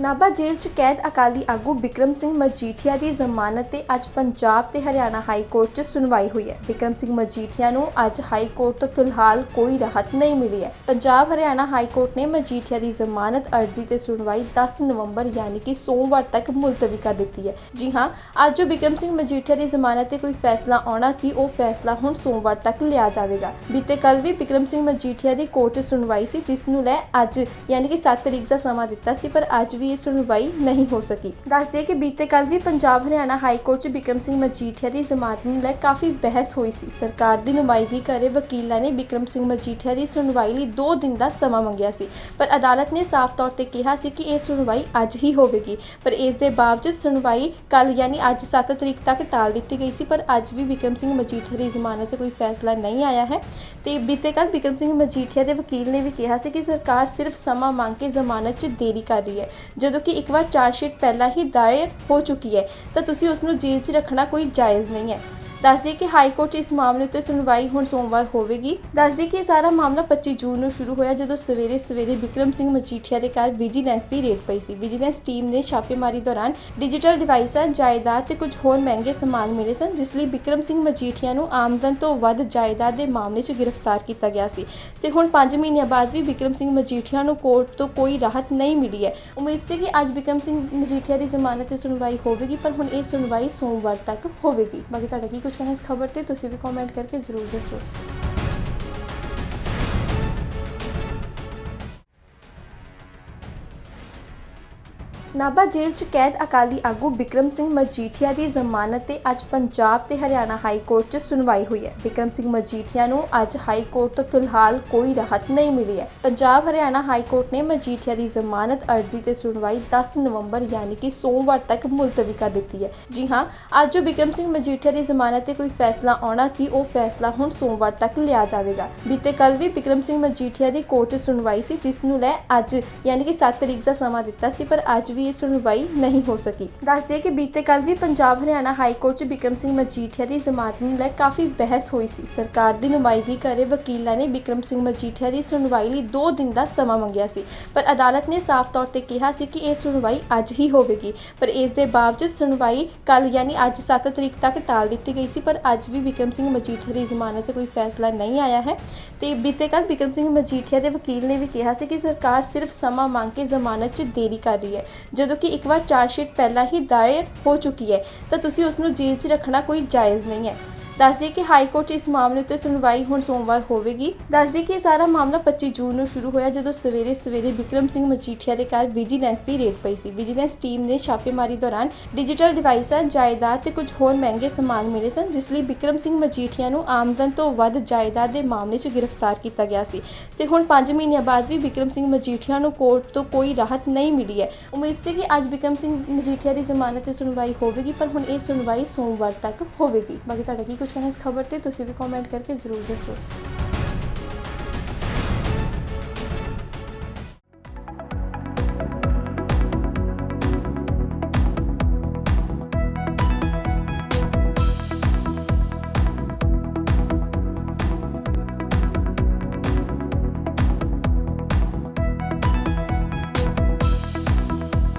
ਨਾਭਾ ਜੇਲ੍ਹ 'ਚ ਕੈਦ ਅਕਾਲੀ ਆਗੂ ਬਿਕਰਮ ਸਿੰਘ ਮਜੀਠੀਆ ਦੀ ਜ਼ਮਾਨਤ ਤੇ ਅੱਜ ਪੰਜਾਬ ਤੇ ਹਰਿਆਣਾ ਹਾਈ ਕੋਰਟ 'ਚ ਸੁਣਵਾਈ ਹੋਈ ਹੈ। ਬਿਕਰਮ ਸਿੰਘ ਮਜੀਠੀਆ ਨੂੰ ਅੱਜ ਹਾਈ ਕੋਰਟ ਤੋਂ ਫਿਲਹਾਲ ਕੋਈ ਰਾਹਤ ਨਹੀਂ ਮਿਲੀ ਹੈ। ਪੰਜਾਬ ਹਰਿਆਣਾ ਹਾਈ ਕੋਰਟ ਨੇ ਮਜੀਠੀਆ ਦੀ ਜ਼ਮਾਨਤ ਅਰਜ਼ੀ ਤੇ ਸੁਣਵਾਈ 10 ਨਵੰਬਰ ਯਾਨੀ ਕਿ ਸੋਮਵਾਰ ਤੱਕ ਮੁਲਤਵੀ ਕਰ ਦਿੱਤੀ ਹੈ। ਜੀ ਹਾਂ, ਅੱਜ ਜੋ ਬਿਕਰਮ ਸਿੰਘ ਮਜੀਠੀਆ ਦੀ ਜ਼ਮਾਨਤ ਤੇ ਕੋਈ ਫੈਸਲਾ ਆਉਣਾ ਸੀ, ਉਹ ਫੈਸਲਾ ਹੁਣ ਸੋਮਵਾਰ ਤੱਕ ਲਿਆ ਜਾਵੇਗਾ। ਬੀਤੇ ਕੱਲ ਵੀ ਬਿਕਰਮ ਸਿੰਘ ਮਜੀਠੀਆ ਦੀ ਕੋਰਟ 'ਚ ਸੁਣਵਾਈ ਸੀ, ਜਿਸ ਨੂੰ ਲੈ ਅੱਜ ਯਾਨੀ ਕਿ 7 ਤਰੀਕ ਦਾ ਸਮਾਂ ਦਿੱਤਾ ਸੀ, ਪਰ ਅੱਜ ਵੀ ਇਹ ਸੁਣਵਾਈ ਨਹੀਂ ਹੋ ਸਕੀ। ਦੱਸਦੇ ਕਿ ਬੀਤੇ ਕੱਲ ਵੀ ਪੰਜਾਬ ਹਰਿਆਣਾ ਹਾਈ ਕੋਰਟ 'ਚ ਬਿਕਰਮ ਸਿੰਘ ਮਜੀਠੀਆ ਦੀ ਜ਼ਮਾਨਤ ਨੂੰ ਲੈ ਕਾਫੀ ਬਹਿਸ ਹੋਈ ਸੀ। ਸਰਕਾਰ ਦੀ ਨੁਮਾਇੰਦਗੀ ਕਰੇ ਵਕੀਲਾਂ ਨੇ ਬਿਕਰਮ ਸਿੰਘ ਮਜੀਠੀਆ ਦੀ ਸੁਣਵਾਈ ਲਈ 2 ਦਿਨ ਦਾ ਸਮਾਂ ਮੰਗਿਆ ਸੀ। ਪਰ ਅਦਾਲਤ ਨੇ ਸਾਫ਼ ਤੌਰ ਤੇ ਕਿਹਾ ਸੀ ਕਿ ਇਹ ਸੁਣਵਾਈ ਅੱਜ ਹੀ ਹੋਵੇਗੀ। ਪਰ ਇਸ ਦੇ ਬਾਵਜੂਦ ਸੁਣਵਾਈ ਕੱਲ ਯਾਨੀ ਅੱਜ 7 ਤਰੀਕ ਤੱਕ ਟਾਲ ਦਿੱਤੀ ਗਈ ਸੀ। ਪਰ ਅੱਜ ਵੀ ਬਿਕਰਮ ਸਿੰਘ ਮਜੀਠੀਆ ਦੀ ਜ਼ਮਾਨਤ ਤੇ ਕੋਈ ਫੈਸਲਾ ਨਹੀਂ ਆਇਆ ਹੈ। ਤੇ ਬੀਤੇ ਕੱਲ ਬਿਕਰਮ ਸਿੰਘ ਮਜੀਠੀਆ ਦੇ ਵਕੀਲ ਨੇ ਵੀ ਕਿਹਾ ਸੀ ਕਿ ਸਰਕਾਰ ਸਿਰਫ ਸਮਾਂ ਮੰਗ ਕੇ ਜ਼ਮਾਨਤ 'ਚ ਦੇਰੀ ਕਰ ਰਹੀ ਹੈ। ਜਦੋਂ ਕਿ ਇੱਕ ਵਾਰ ਚਾਰਜਸ਼ੀਟ ਪਹਿਲਾਂ ਹੀ ਦਾਇਰ ਹੋ ਚੁੱਕੀ ਹੈ, ਤਾਂ ਤੁਸੀਂ ਉਸ ਨੂੰ ਜੇਲ੍ਹ 'ਚ ਰੱਖਣਾ ਕੋਈ ਜਾਇਜ਼ ਨਹੀਂ ਹੈ। ਦੱਸਦੀ ਕਿ ਹਾਈ ਕੋਰਟ 'ਚ ਇਸ ਮਾਮਲੇ ਉੱਤੇ ਸੁਣਵਾਈ ਹੁਣ ਸੋਮਵਾਰ ਹੋਵੇਗੀ। ਦੱਸਦੀ ਕਿ ਇਹ ਸਾਰਾ ਮਾਮਲਾ 25 ਜੂਨ ਨੂੰ ਸ਼ੁਰੂ ਹੋਇਆ ਜਦੋਂ ਸਵੇਰੇ ਸਵੇਰੇ ਵਿਕਰਮ ਸਿੰਘ ਮਜੀਠੀਆ ਦੇ ਘਰ ਵਿਜੀਲੈਂਸ ਦੀ ਰੇਡ ਪਈ ਸੀ। ਵਿਜੀਲੈਂਸ ਟੀਮ ਨੇ ਛਾਪੇਮਾਰੀ ਦੌਰਾਨ ਡਿਜੀਟਲ ਡਿਵਾਈਸਾਂ ਜਾਇਦਾਦ ਤੇ ਕੁਝ ਹੋਰ ਮਹਿੰਗੇ ਸਮਾਨ ਮਿਲੇ ਸਨ, ਜਿਸ ਲਈ ਵਿਕਰਮ ਸਿੰਘ ਮਜੀਠੀਆ ਨੂੰ ਆਮਦਨ ਤੋਂ ਵੱਧ ਜਾਇਦਾਦ ਦੇ ਮਾਮਲੇ 'ਚ ਗ੍ਰਿਫਤਾਰ ਕੀਤਾ ਗਿਆ ਸੀ। ਤੇ ਹੁਣ 5 ਮਹੀਨਿਆਂ ਬਾਅਦ ਵੀ ਵਿਕਰਮ ਸਿੰਘ ਮਜੀਠੀਆ ਨੂੰ ਕੋਰਟ ਤੋਂ ਕੋਈ ਰਾਹਤ ਨਹੀਂ ਮਿਲੀ ਹੈ। ਉਮੀਦ ਸੀ ਕਿ ਅੱਜ ਵਿਕਰਮ ਸਿੰਘ ਮਜੀਠੀਆ ਦੀ ਜ਼ਮਾਨਤ ਤੇ ਸੁਣਵਾਈ ਹੋਵੇਗੀ, ਪਰ ਹੁਣ ਇਹ ਸੁਣਵਾਈ ਸੋਮਵਾਰ ਤੱਕ ਹੋਵੇਗੀ। ਬਾਕੀ ਤੁਹਾਡਾ ਕੀ ਕੁਝ ਕਹਿਣਾ ਇਸ ਖਬਰ ਤੇ ਤੁਸੀਂ ਵੀ ਕਮੈਂਟ ਕਰਕੇ ਜ਼ਰੂਰ ਦੱਸੋ। ਨਾਭਾ ਜੇਲ੍ਹ 'ਚ ਕੈਦ ਅਕਾਲੀ ਆਗੂ ਬਿਕਰਮ ਸਿੰਘ ਮਜੀਠੀਆ ਦੀ ਜ਼ਮਾਨਤ ਤੇ ਅੱਜ ਪੰਜਾਬ ਤੇ ਹਰਿਆਣਾ ਹਾਈ ਕੋਰਟ 'ਚ ਸੁਣਵਾਈ ਹੋਈ ਹੈ। ਬਿਕਰਮ ਸਿੰਘ ਮਜੀਠੀਆ ਨੂੰ ਅੱਜ ਹਾਈ ਕੋਰਟ ਤੋਂ ਫਿਲਹਾਲ ਕੋਈ ਰਾਹਤ ਨਹੀਂ ਮਿਲੀ ਹੈ। ਪੰਜਾਬ ਹਰਿਆਣਾ ਹਾਈ ਕੋਰਟ ਨੇ ਮਜੀਠੀਆ ਦੀ ਜ਼ਮਾਨਤ ਅਰਜ਼ੀ ਤੇ ਸੁਣਵਾਈ 10 ਨਵੰਬਰ ਯਾਨੀ ਕਿ ਸੋਮਵਾਰ ਤੱਕ ਮੁਲਤਵੀ ਕਰ ਦਿੱਤੀ ਹੈ। ਜੀ ਹਾਂ, ਅੱਜ ਜੋ ਬਿਕਰਮ ਸਿੰਘ ਮਜੀਠੀਆ ਦੀ ਜ਼ਮਾਨਤ ਤੇ ਕੋਈ ਫੈਸਲਾ ਆਉਣਾ ਸੀ, ਉਹ ਫੈਸਲਾ ਹੁਣ ਸੋਮਵਾਰ ਤੱਕ ਲਿਆ ਜਾਵੇਗਾ। ਬੀਤੇ ਕੱਲ ਵੀ ਬਿਕਰਮ ਸਿੰਘ ਮਜੀਠੀਆ ਦੀ ਕੋਰਟ 'ਚ ਸੁਣਵਾਈ ਸੀ, ਜਿਸ ਨੂੰ ਲੈ ਅੱਜ ਯਾਨੀ ਕਿ 7 ਤਰੀਕ ਦਾ ਸਮਾਂ ਦਿੱਤਾ ਸੀ, ਪਰ ਅੱਜ ਵੀ ਸੁਣਵਾਈ ਨਹੀਂ ਹੋ ਸਕੀ। ਦੱਸਦੇ ਕਿ ਬੀਤੇ ਕੱਲ ਵੀ ਪੰਜਾਬ ਹਰਿਆਣਾ ਹਾਈ ਕੋਰਟ 'ਚ ਬਿਕਰਮ ਸਿੰਘ ਮਜੀਠੀਆ ਦੀ ਜ਼ਮਾਨਤ ਨੂੰ ਲੈ ਕਾਫੀ ਬਹਿਸ ਹੋਈ ਸੀ। ਸਰਕਾਰ ਦੀ ਨੁਮਾਇੰਦਗੀ ਕਰੇ ਵਕੀਲਾਂ ਨੇ ਬਿਕਰਮ ਸਿੰਘ ਮਜੀਠੀਆ ਦੀ ਸੁਣਵਾਈ ਲਈ 2 ਦਿਨ ਦਾ ਸਮਾਂ ਮੰਗਿਆ ਸੀ। ਪਰ ਅਦਾਲਤ ਨੇ ਸਾਫ਼ ਤੌਰ ਤੇ ਕਿਹਾ ਸੀ ਕਿ ਇਹ ਸੁਣਵਾਈ ਅੱਜ ਹੀ ਹੋਵੇਗੀ। ਪਰ ਇਸ ਦੇ ਬਾਵਜੂਦ ਸੁਣਵਾਈ ਕੱਲ ਯਾਨੀ ਅੱਜ 7 ਤਰੀਕ ਤੱਕ ਟਾਲ ਦਿੱਤੀ ਗਈ ਸੀ। ਪਰ ਅੱਜ ਵੀ ਬਿਕਰਮ ਸਿੰਘ ਮਜੀਠੀਆ ਦੀ ਜ਼ਮਾਨਤ ਤੇ ਕੋਈ ਫੈਸਲਾ ਨਹੀਂ ਆਇਆ ਹੈ। ਤੇ ਬੀਤੇ ਕੱਲ ਬਿਕਰਮ ਸਿੰਘ ਮਜੀਠੀਆ ਦੇ ਵਕੀਲ ਨੇ ਵੀ ਕਿਹਾ ਸੀ ਕਿ ਸਰਕਾਰ ਸਿਰਫ ਸਮਾਂ ਮੰਗ ਕੇ ਜ਼ਮਾਨਤ 'ਚ ਦੇਰੀ ਕਰ ਰਹੀ ਹੈ। ਜਦੋਂ ਕਿ ਇੱਕ ਵਾਰ ਚਾਰਜਸ਼ੀਟ ਪਹਿਲਾਂ ਹੀ ਦਾਇਰ ਹੋ ਚੁੱਕੀ ਹੈ, ਤਾਂ ਤੁਸੀਂ ਉਸ ਨੂੰ ਜੇਲ੍ਹ 'ਚ ਰੱਖਣਾ ਕੋਈ ਜਾਇਜ਼ ਨਹੀਂ ਹੈ। ਦੱਸਦੀ ਕਿ ਹਾਈ ਕੋਰਟ 'ਚ ਇਸ ਮਾਮਲੇ ਉੱਤੇ ਸੁਣਵਾਈ ਹੁਣ ਸੋਮਵਾਰ ਹੋਵੇਗੀ। ਦੱਸਦੀ ਕਿ ਇਹ ਸਾਰਾ ਮਾਮਲਾ 25 ਜੂਨ ਨੂੰ ਸ਼ੁਰੂ ਹੋਇਆ ਜਦੋਂ ਸਵੇਰੇ ਸਵੇਰੇ ਵਿਕਰਮ ਸਿੰਘ ਮਜੀਠੀਆ ਦੇ ਘਰ ਵਿਜੀਲੈਂਸ ਦੀ ਰੇਡ ਪਈ ਸੀ। ਵਿਜੀਲੈਂਸ ਟੀਮ ਨੇ ਛਾਪੇਮਾਰੀ ਦੌਰਾਨ ਡਿਜੀਟਲ ਡਿਵਾਈਸਾਂ, ਜਾਇਦਾਦ ਤੇ ਕੁਝ ਹੋਰ ਮਹਿੰਗੇ ਸਮਾਨ ਮਿਲੇ ਸਨ, ਜਿਸ ਲਈ ਵਿਕਰਮ ਸਿੰਘ ਮਜੀਠੀਆ ਨੂੰ ਆਮਦਨ ਤੋਂ ਵੱਧ ਜਾਇਦਾਦ ਦੇ ਮਾਮਲੇ 'ਚ ਗ੍ਰਿਫਤਾਰ ਕੀਤਾ ਗਿਆ ਸੀ। ਤੇ ਹੁਣ 5 ਮਹੀਨਿਆਂ ਬਾਅਦ ਵੀ ਵਿਕਰਮ ਸਿੰਘ ਮਜੀਠੀਆ ਨੂੰ ਕੋਰਟ ਤੋਂ ਕੋਈ ਰਾਹਤ ਨਹੀਂ ਮਿਲੀ ਹੈ। ਉਮੀਦ ਸੀ ਕਿ ਅੱਜ ਵਿਕਰਮ ਸਿੰਘ ਮਜੀਠੀਆ ਦੀ ਜ਼ਮਾਨਤ ਤੇ ਸੁਣਵਾਈ ਹੋਵੇਗੀ, ਪਰ ਹੁਣ ਇਹ ਸੁਣਵਾਈ ਸੋਮਵਾਰ ਤੱਕ ਹੋਵੇਗੀ। ਬਾਕੀ ਤੁਹਾਡਾ ਕੀ ਕੁਝ ਕਹਿਣਾ ਇਸ ਖਬਰ ਤੇ ਤੁਸੀਂ ਵੀ ਕਮੈਂਟ ਕਰਕੇ ਜ਼ਰੂਰ ਦੱਸੋ।